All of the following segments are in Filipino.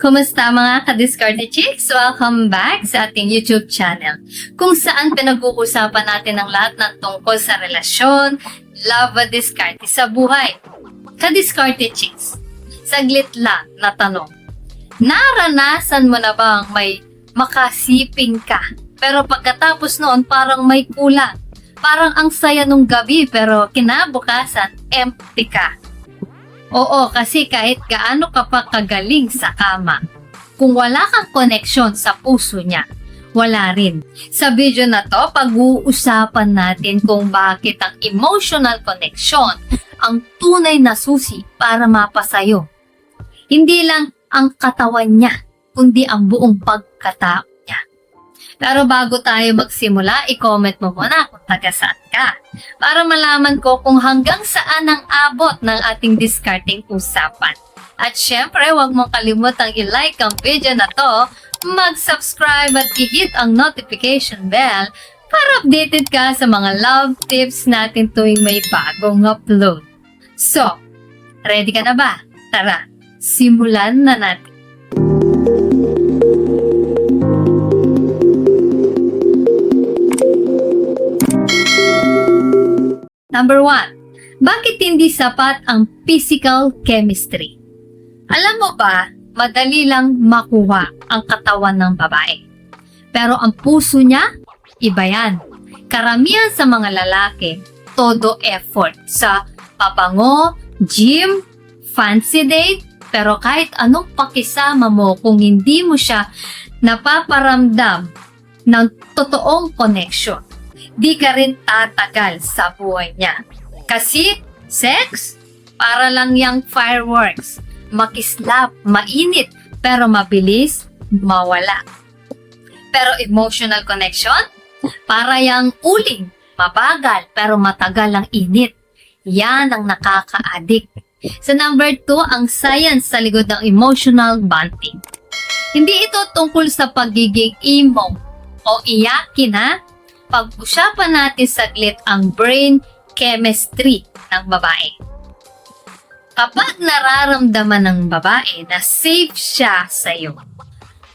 Kumusta mga ka-discarded chicks? Welcome back sa ating YouTube channel kung saan pinag-uusapan natin ang lahat ng tungkol sa relasyon, love at discarte sa buhay. Ka-discarded chicks, saglit lang na tanong. Naranasan mo na bang may makasiping ka pero pagkatapos noon parang may kulang? Parang ang saya nung gabi pero kinabukasan empty ka. Oo, kasi kahit gaano ka pa kagaling sa kama, kung wala kang koneksyon sa puso niya, wala rin. Sa video na to, pag-uusapan natin kung bakit ang emotional connection ang tunay na susi para mapasayo. Hindi lang ang katawan niya, kundi ang buong pagkatao. Pero bago tayo magsimula, i-comment mo muna kung taga saan ka para malaman ko kung hanggang saan ang abot ng ating discarding usapan. At syempre, huwag mong kalimutang i-like ang video na to, mag-subscribe at i-hit ang notification bell para updated ka sa mga love tips natin tuwing may bagong upload. So, ready ka na ba? Tara, simulan na natin. Number one, bakit hindi sapat ang physical chemistry? Alam mo ba, madali lang makuha ang katawan ng babae. Pero ang puso niya, iba yan. Karamihan sa mga lalaki, todo effort sa pabango, gym, fancy date, pero kahit anong pakisama mo kung hindi mo siya napaparamdam ng totoong connection, di ka rin tatagal sa buhay niya. Kasi sex, para lang yung fireworks. Makislap, mainit, pero mabilis, mawala. Pero emotional connection, para yung uling, mabagal, pero matagal ang init. Yan ang nakaka-addict. Sa number two, ang science sa likod ng emotional bonding. Hindi ito tungkol sa pagiging emo o iyakin ha. Pag-usapan natin saglit ang brain chemistry ng babae. Kapag nararamdaman ng babae na safe siya sa iyo,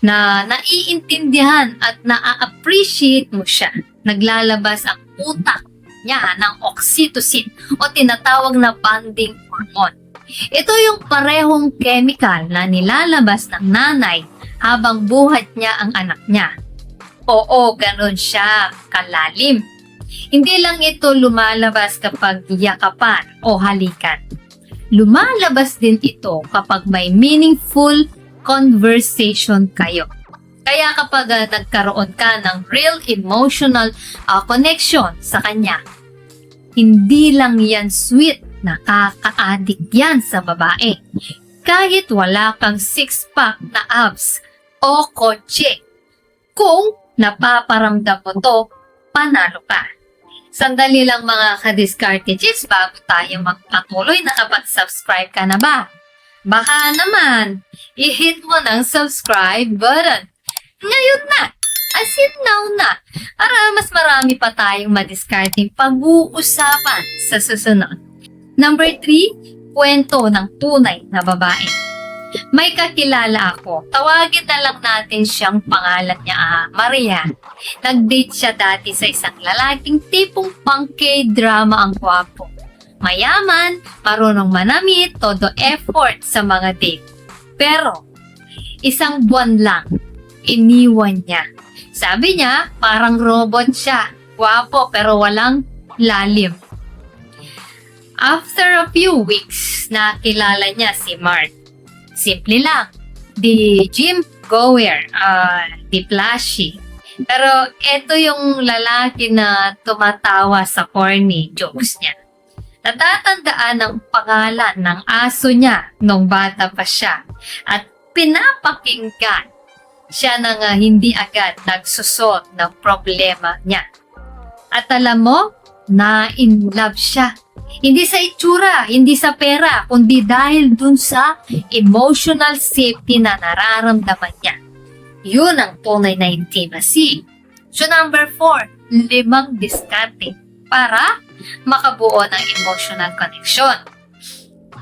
na naiintindihan at na-appreciate mo siya, naglalabas ang utak niya ng oxytocin o tinatawag na bonding hormone. Ito yung parehong chemical na nilalabas ng nanay habang buhat niya ang anak niya. Oo, ganun siya, kalalim. Hindi lang ito lumalabas kapag yakapan o halikan. Lumalabas din ito kapag may meaningful conversation kayo. Kaya kapag ah, nagkaroon ka ng real emotional ah, connection sa kanya, hindi lang yan sweet, nakaka-addict yan sa babae. Kahit wala kang six-pack na abs o kotse, kung napaparamdam mo to, panalo ka. Sandali lang mga ka-discarte chicks bago tayo magpatuloy nakapag-subscribe ka na ba? Baka naman, i-hit mo ng subscribe button. Ngayon na! As in now na! Para mas marami pa tayong madiscarding pag-uusapan sa susunod. Number 3, kwento ng tunay na babae. May kakilala ako. Tawagin na lang natin siyang pangalan niya, ah, Maria. Nag-date siya dati sa isang lalaking tipong pang K-drama ang gwapo. Mayaman, marunong manamit, todo effort sa mga date. Pero, isang buwan lang, iniwan niya. Sabi niya, parang robot siya. Gwapo pero walang lalim. After a few weeks, nakilala niya si Mark. Simple lang. Di gym goer, uh, di flashy. Pero ito yung lalaki na tumatawa sa corny jokes niya. Natatandaan ang pangalan ng aso niya nung bata pa siya at pinapakinggan siya na nga hindi agad nagsusot ng problema niya. At alam mo, na in love siya. Hindi sa itsura, hindi sa pera, kundi dahil dun sa emotional safety na nararamdaman niya. Yun ang tunay na intimacy. So number four, limang diskarte para makabuo ng emotional connection.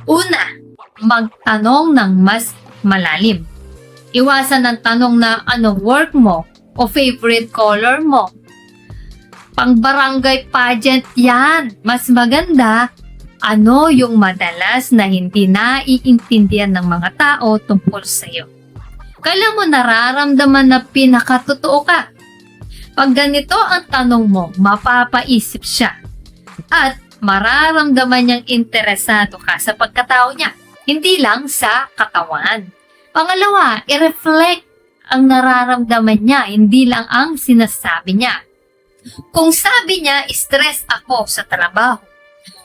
Una, magtanong ng mas malalim. Iwasan ng tanong na ano work mo o favorite color mo. Pang barangay pageant yan. Mas maganda, ano yung madalas na hindi naiintindihan ng mga tao tungkol sa'yo. Kailan mo nararamdaman na pinakatotoo ka? Pag ganito ang tanong mo, mapapaisip siya. At mararamdaman niyang interesado ka sa pagkatao niya, hindi lang sa katawan. Pangalawa, i-reflect ang nararamdaman niya, hindi lang ang sinasabi niya. Kung sabi niya, stress ako sa trabaho,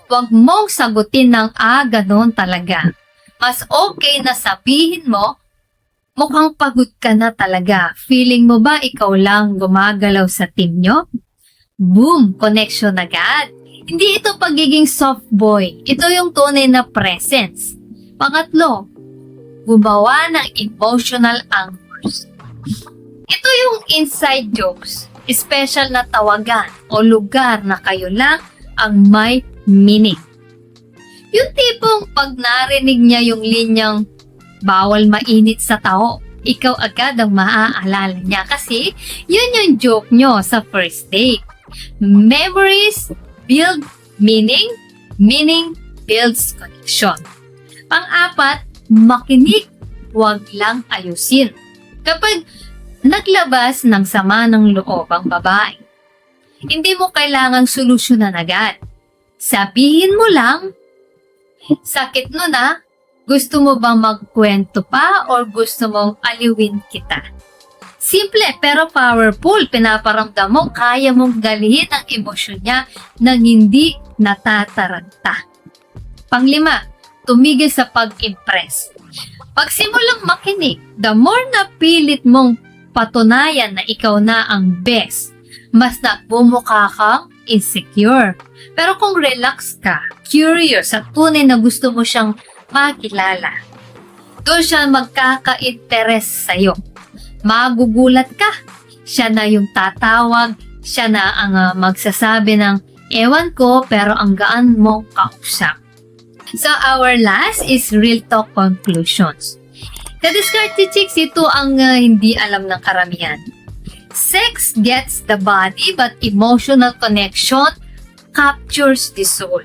huwag mong sagutin ng, ah, ganon talaga. Mas okay na sabihin mo, mukhang pagod ka na talaga. Feeling mo ba ikaw lang gumagalaw sa team nyo? Boom! Connection agad. Hindi ito pagiging soft boy. Ito yung tunay na presence. Pangatlo, gumawa ng emotional anchors. Ito yung inside jokes, special na tawagan o lugar na kayo lang ang may meaning. Yung tipong pag narinig niya yung linyang bawal mainit sa tao, ikaw agad ang maaalala niya kasi yun yung joke nyo sa first date. Memories build meaning, meaning builds connection. Pang-apat, makinig, huwag lang ayusin. Kapag naglabas ng sama ng loob ang babae, hindi mo kailangang solusyonan agad. Sabihin mo lang, sakit no na, gusto mo bang magkwento pa or gusto mong aliwin kita? Simple pero powerful, pinaparamdam mo kaya mong galihin ang emosyon niya nang hindi natataranta. Panglima, tumigil sa pag-impress. Pagsimulang makinig, the more na pilit mong patunayan na ikaw na ang best, mas nagbumukha kang insecure. Pero kung relax ka, curious at tunay na gusto mo siyang makilala, doon siya magkaka-interest sa'yo. Magugulat ka. Siya na yung tatawag, siya na ang ah, magsasabi ng ewan ko pero ang gaan mong kausap. So our last is real talk conclusions. Sa Discarte Chicks, ito ang ah, hindi alam ng karamihan. Sex gets the body but emotional connection captures the soul.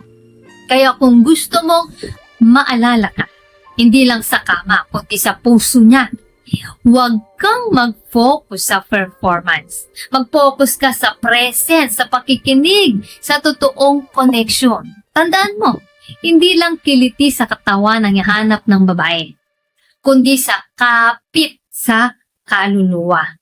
Kaya kung gusto mong maalala ka, hindi lang sa kama, kundi sa puso niya, huwag kang mag-focus sa performance. Mag-focus ka sa presence, sa pakikinig, sa totoong connection. Tandaan mo, hindi lang kiliti sa katawan ang ihanap ng babae, kundi sa kapit sa kaluluwa.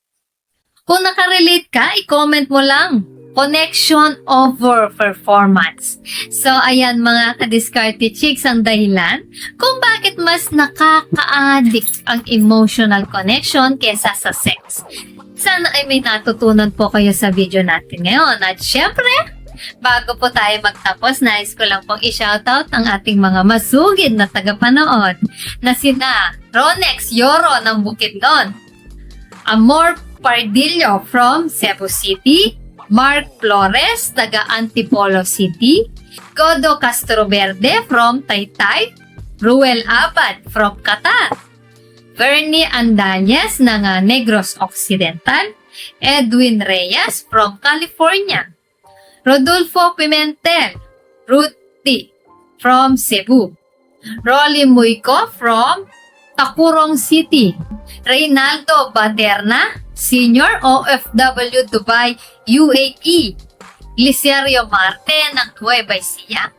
Kung nakarelate ka, i-comment mo lang. Connection over performance. So, ayan mga kadiskarte chicks ang dahilan kung bakit mas nakaka-addict ang emotional connection kesa sa sex. Sana ay may natutunan po kayo sa video natin ngayon. At syempre, bago po tayo magtapos, nais ko lang pong i-shoutout ang ating mga masugid na tagapanood na sina Ronex Yoro ng Bukidnon, Amor Pardillo from Cebu City, Mark Flores, taga Antipolo City, Godo Castroverde from Taytay, Ruel Abad from Qatar, Bernie Andanyes ng Negros Occidental, Edwin Reyes from California, Rodolfo Pimentel, Ruti from Cebu, Rolly Muico from Takurong City, Reynaldo Baterna, Senior OFW Dubai UAE, Licerio Marte ng Nueva Ecija,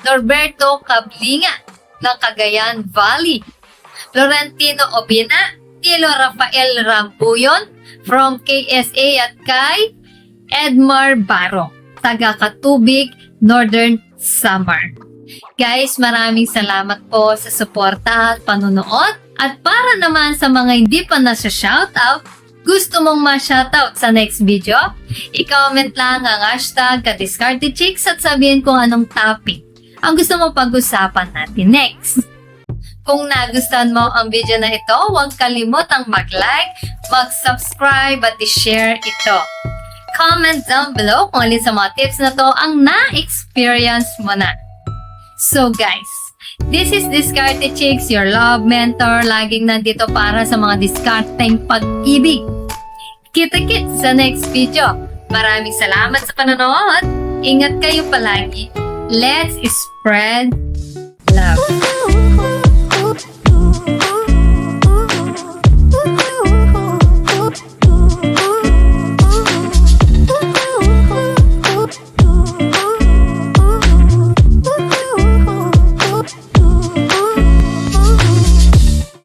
Norberto Cablinga ng Cagayan Valley, Florentino Obina, Tilo Rafael Rambuyon from KSA at kay Edmar Baro, taga Katubig, Northern Samar. Guys, maraming salamat po sa suporta at panunood. At para naman sa mga hindi pa nasa shoutout, gusto mong ma-shoutout sa next video, i-comment lang ang hashtag kadiscardedchicks at sabihin kung anong topic ang gusto mo pag-usapan natin next. Kung nagustuhan mo ang video na ito, huwag kalimutang mag-like, mag-subscribe at i-share ito. Comment down below kung alin sa mga tips na to ang na-experience mo na. So guys, this is Discarte Chicks, your love mentor. Laging nandito para sa mga discarding pag-ibig. Kita-kits sa next video. Maraming salamat sa panonood. Ingat kayo palagi. Let's spread